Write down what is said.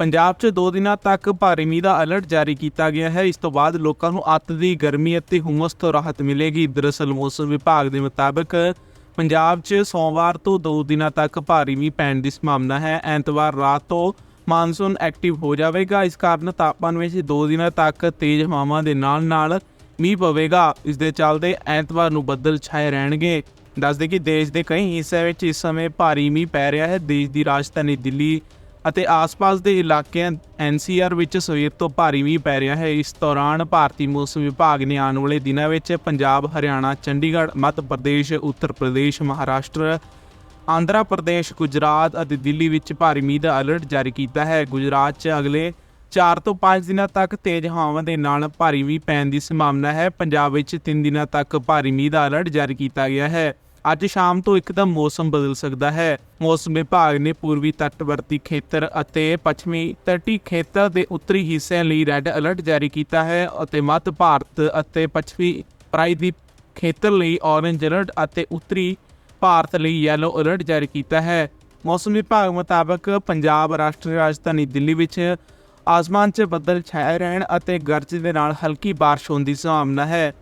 ਪੰਜਾਬ 'ਚ 2 ਦਿਨਾਂ ਤੱਕ ਭਾਰੀ ਮੀਂਹ ਦਾ ਅਲਰਟ ਜਾਰੀ ਕੀਤਾ ਗਿਆ ਹੈ। ਇਸ ਤੋਂ ਬਾਅਦ ਲੋਕਾਂ ਨੂੰ ਅੱਤ ਦੀ ਗਰਮੀ ਅਤੇ ਹੁਮਸ ਤੋਂ ਰਾਹਤ ਮਿਲੇਗੀ। ਦਰਅਸਲ ਮੌਸਮ ਵਿਭਾਗ ਦੇ ਮੁਤਾਬਕ ਪੰਜਾਬ 'ਚ ਸੋਮਵਾਰ ਤੋਂ 2 ਦਿਨਾਂ ਤੱਕ ਭਾਰੀ ਮੀਂਹ ਪੈਣ ਦੀ ਸੰਭਾਵਨਾ ਹੈ। ਐਤਵਾਰ ਰਾਤ ਤੋਂ ਮਾਨਸੂਨ ਐਕਟਿਵ ਹੋ ਜਾਵੇਗਾ। ਇਸ ਕਾਰਨ ਤਾਪਮਾਨ ਵਿੱਚ 2 ਦਿਨਾਂ ਤੱਕ ਤੇਜ਼ ਹਵਾਵਾਂ ਦੇ ਨਾਲ-ਨਾਲ ਮੀਂਹ ਪਵੇਗਾ। ਇਸ ਦੇ ਚੱਲਦੇ ਐਤਵਾਰ ਨੂੰ ਬੱਦਲ ਛਾਏ ਰਹਿਣਗੇ। ਦੱਸਦੇ ਕਿ ਦੇਸ਼ ਦੇ ਕਈ ਹਿੱਸਿਆਂ ਵਿੱਚ ਇਸ ਸਮੇਂ ਭਾਰੀ ਮੀਂਹ ਪੈ ਰਿਹਾ ਹੈ। ਦੇਸ਼ ਦੀ ਰਾਜਧਾਨੀ ਦਿੱਲੀ ਅਤੇ ਆਸ-ਪਾਸ ਦੇ ਇਲਾਕਿਆਂ ਐਨਸੀਆਰ ਵਿੱਚ ਸਵੇਰ ਤੋਂ ਭਾਰੀ ਮੀਂਹ ਪੈ ਰਿਹਾ ਹੈ। ਇਸ ਦੌਰਾਨ ਭਾਰਤੀ ਮੌਸਮ ਵਿਭਾਗ ਨੇ ਆਉਣ ਵਾਲੇ ਦਿਨਾਂ ਵਿੱਚ ਪੰਜਾਬ, ਹਰਿਆਣਾ, ਚੰਡੀਗੜ੍ਹ, ਮੱਧ ਪ੍ਰਦੇਸ਼, ਉੱਤਰ ਪ੍ਰਦੇਸ਼, ਮਹਾਰਾਸ਼ਟਰ, ਆਂਧਰਾ ਪ੍ਰਦੇਸ਼, ਗੁਜਰਾਤ ਅਤੇ ਦਿੱਲੀ ਵਿੱਚ ਭਾਰੀ ਮੀਂਹ ਦਾ ਅਲਰਟ ਜਾਰੀ ਕੀਤਾ ਹੈ। ਗੁਜਰਾਤ 'ਚ ਅਗਲੇ 4 ਤੋਂ 5 ਦਿਨਾਂ ਤੱਕ ਤੇਜ਼ ਹਵਾਵਾਂ ਦੇ ਨਾਲ ਭਾਰੀ ਮੀਂਹ ਪੈਣ ਦੀ ਸੰਭਾਵਨਾ ਹੈ। ਪੰਜਾਬ ਵਿੱਚ 3 ਦਿਨਾਂ ਤੱਕ ਭਾਰੀ ਮੀਂਹ ਦਾ ਅਲਰਟ ਜਾਰੀ ਕੀਤਾ ਗਿਆ ਹੈ। ਅੱਜ ਸ਼ਾਮ ਤੋਂ ਇੱਕਦਮ ਮੌਸਮ ਬਦਲ ਸਕਦਾ ਹੈ। ਮੌਸਮ ਵਿਭਾਗ ਨੇ ਪੂਰਬੀ ਤੱਟਵਰਤੀ ਖੇਤਰ ਅਤੇ ਪੱਛਮੀ ਤੱਟੀ ਖੇਤਰ ਦੇ ਉੱਤਰੀ ਹਿੱਸਿਆਂ ਲਈ ਰੈੱਡ ਅਲਰਟ ਜਾਰੀ ਕੀਤਾ ਹੈ ਅਤੇ ਮੱਧ ਭਾਰਤ ਅਤੇ ਪੱਛਮੀ ਪ੍ਰਾਇਦੀਪ ਖੇਤਰ ਲਈ ਔਰੰਜ ਅਲਰਟ ਅਤੇ ਉੱਤਰੀ ਭਾਰਤ ਲਈ ਯੈਲੋ ਅਲਰਟ ਜਾਰੀ ਕੀਤਾ ਹੈ। ਮੌਸਮ ਵਿਭਾਗ ਮੁਤਾਬਕ ਪੰਜਾਬ ਰਾਸ਼ਟਰੀ ਰਾਜਧਾਨੀ ਦਿੱਲੀ ਵਿੱਚ ਆਸਮਾਨ 'ਚ ਬੱਦਲ ਛਾਏ ਰਹਿਣ ਅਤੇ ਗਰਜ ਦੇ ਨਾਲ ਹਲਕੀ ਬਾਰਿਸ਼ ਹੋਣ ਦੀ ਸੰਭਾਵਨਾ ਹੈ।